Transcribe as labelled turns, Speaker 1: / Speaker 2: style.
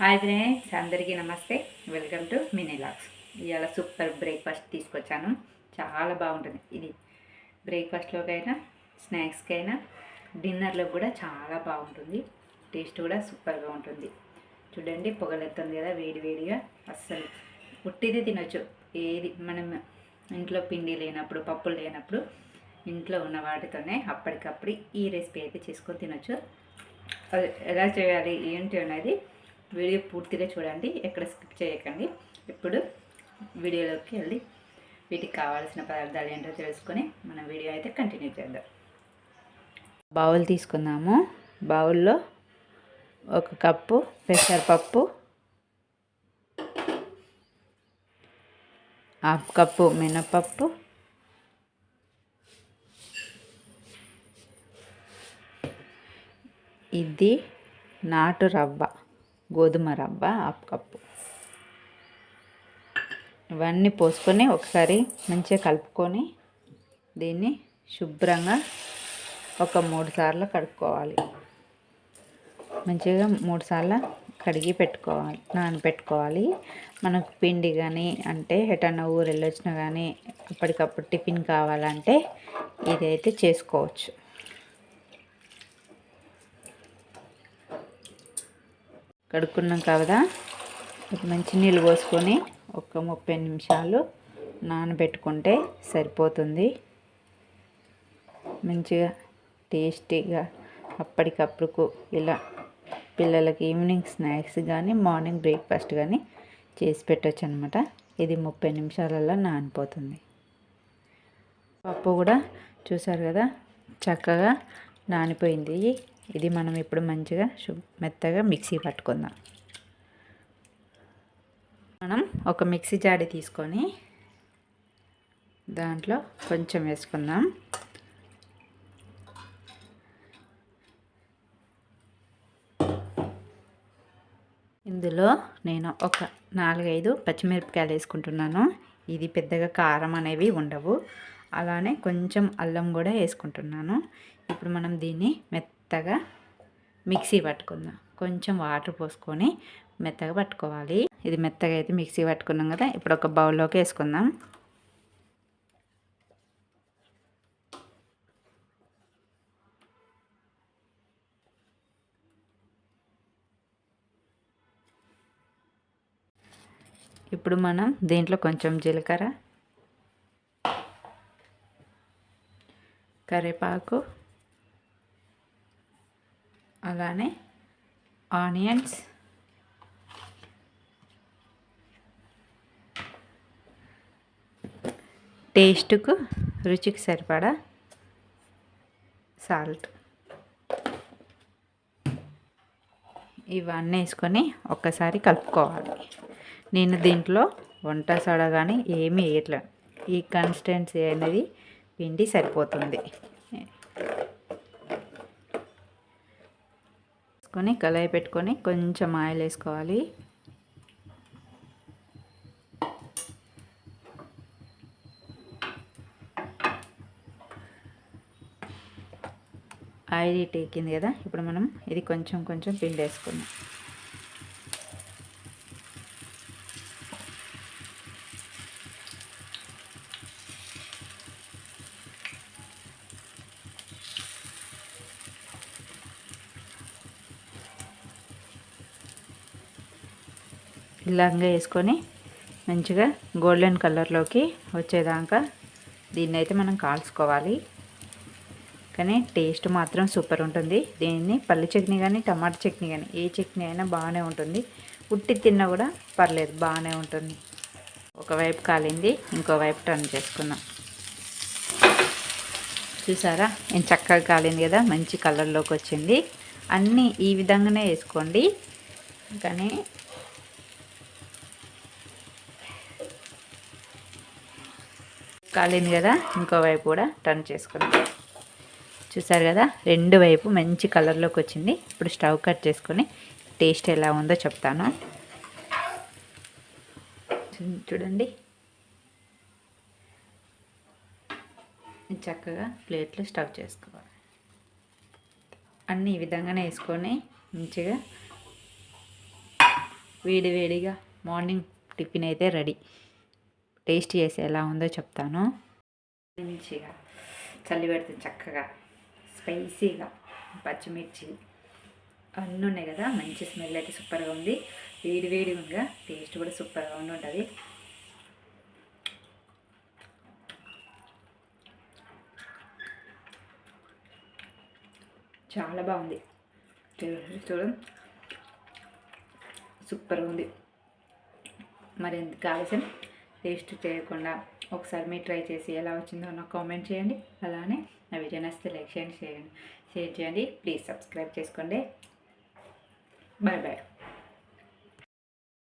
Speaker 1: Hi friends అందరికీ నమస్తే. Welcome to mini లాక్స్. ఇవాళ సూపర్ బ్రేక్ఫాస్ట్ తీసుకొచ్చాను. చాలా బాగుంటుంది ఇది. బ్రేక్ఫాస్ట్లోకైనా స్నాక్స్కైనా డిన్నర్లో కూడా చాలా బాగుంటుంది. టేస్ట్ కూడా సూపర్గా ఉంటుంది. చూడండి పొగలెత్తుంది కదా వేడి వేడిగా. అస్సలు ఉట్టిది తినొచ్చు. ఏది మనం ఇంట్లో పిండి లేనప్పుడు పప్పులు లేనప్పుడు ఇంట్లో ఉన్న వాటితోనే అప్పటికప్పుడు ఈ రెసిపీ అయితే చేసుకొని తినొచ్చు. ఎలా చేయాలి ఏంటి అనేది వీడియో పూర్తిగా చూడండి ఎక్కడ స్కిప్ చేయకండి. ఇప్పుడు వీడియోలోకి వెళ్ళి వీటికి కావాల్సిన పదార్థాలు ఏంటో తెలుసుకొని మన వీడియో అయితే కంటిన్యూ చేద్దాం. బౌల్ తీసుకున్నాము బౌల్లో ఒక కప్పు పెసరపప్పు హాఫ్ కప్పు మినపప్పు ఇది నాటు రవ్వ. గోధుమ రవ్వ హాఫ్ కప్పు. ఇవన్నీ పోసుకొని ఒకసారి మంచిగా కలుపుకొని దీన్ని శుభ్రంగా ఒక మూడు సార్లు కడుక్కోవాలి. మంచిగా మూడు సార్లు కడిగి పెట్టుకోవాలి నానబెట్టుకోవాలి. మనకు పిండి కానీ అంటే ఎటన్నా ఊరు వెళ్ళొచ్చినా కానీ అప్పటికప్పుడు టిఫిన్ కావాలంటే ఇదైతే చేసుకోవచ్చు. కడుక్కున్నాం కదా మంచి నీళ్ళు పోసుకొని ఒక ముప్పై నిమిషాలు నానబెట్టుకుంటే సరిపోతుంది. మంచిగా టేస్టీగా అప్పటికప్పుడుకు ఇలా పిల్లలకి ఈవినింగ్ స్నాక్స్ కానీ మార్నింగ్ బ్రేక్ఫాస్ట్ కానీ చేసి పెట్టచ్చు అనమాట ఇది ముప్పై నిమిషాలలో నానిపోతుంది. పప్పు కూడా చూసారు కదా చక్కగా నానిపోయింది. ఇది మనం ఇప్పుడు మంచిగా మెత్తగా మిక్సీ పట్టుకుందాం. మనం ఒక మిక్సీ జాడి తీసుకొని దాంట్లో కొంచెం వేసుకుందాం. ఇందులో నేను ఒక నాలుగైదు పచ్చిమిరపకాయలు వేసుకుంటున్నాను. ఇది పెద్దగా కారం అనేవి ఉండవు. అలానే కొంచెం అల్లం కూడా వేసుకుంటున్నాను. ఇప్పుడు మనం దీన్ని మెత్త మెత్తగా మిక్సీ పట్టుకుందాం. కొంచెం వాటర్ పోసుకొని మెత్తగా పట్టుకోవాలి. ఇది మెత్తగా అయితే మిక్సీ పట్టుకున్నాం కదా ఇప్పుడు ఒక బౌల్లోకి వేసుకుందాం. ఇప్పుడు మనం దీంట్లో కొంచెం జీలకర్ర కరివేపాకు అలానే ఆనియన్స్. టేస్ట్కు రుచికి సరిపడా సాల్ట్. ఇవన్నీ వేసుకొని ఒక్కసారి కలుపుకోవాలి. నేను దీంట్లో వంట సోడా కానీ ఏమీ వేయట్లేదు. ఈ కన్సిస్టెన్సీ అనేది పిండి సరిపోతుంది. వేసుకొని కళాయి పెట్టుకొని కొంచెం ఆయిల్ వేసుకోవాలి. ఆయిల్ టేకింది కదా ఇప్పుడు మనం ఇది కొంచెం కొంచెం పిండి వేసుకుందాం ఇలాగా వేసుకొని మంచిగా గోల్డెన్ కలర్లోకి వచ్చేదాకా దీన్ని అయితే మనం కాల్చుకోవాలి. కానీ టేస్ట్ మాత్రం సూపర్ ఉంటుంది. దీన్ని పల్లి చట్నీ కానీ టమాటా చట్నీ కానీ ఏ చట్నీ అయినా బాగానే ఉంటుంది. ఉట్టి తిన్నా కూడా పర్లేదు బాగానే ఉంటుంది. ఒకవైపు కాలింది ఇంకోవైపు టర్న్ చేసుకుందాం చూసారా? నేను చక్కగా కాలింది కదా మంచి కలర్లోకి వచ్చింది. అన్నీ ఈ విధంగానే వేసుకోండి. కానీ కాలింది కదా ఇంకోవైపు కూడా టర్న్ చేసుకుందాం. చూసారు కదా రెండు వైపు మంచి కలర్లోకి వచ్చింది. ఇప్పుడు స్టవ్ కట్ చేసుకొని టేస్ట్ ఎలా ఉందో చెప్తాను. చూడండి. చక్కగా ప్లేట్లో స్టవ్ చేసుకోవాలి. అన్నీ ఈ విధంగానే వేసుకొని మంచిగా వేడి వేడిగా మార్నింగ్ టిఫిన్ అయితే రెడీ. టేస్ట్ చేసి ఎలా ఉందో చెప్తాను. మంచిగా చల్లి పెడితే చక్కగా స్పైసీగా పచ్చిమిర్చి అన్నీ ఉన్నాయి కదా మంచి స్మెల్ అయితే సూపర్గా ఉంది. వేడి వేడిగా టేస్ట్ కూడా సూపర్గా ఉండి ఉంటుంది చాలా బాగుంది. చూడండి సూపర్గా ఉంది. మరి ఎందుకు ఆలస్యం? టేస్ట్ చేయకుండా ఒకసారి మీరు ట్రై చేసి ఎలా వచ్చిందో నాకు కామెంట్ చేయండి. అలానే నా వీడియో నచ్చితే లైక్ చేయండి షేర్ షేర్ చేయండి. ప్లీజ్ సబ్స్క్రైబ్ చేసుకోండి. Bye bye.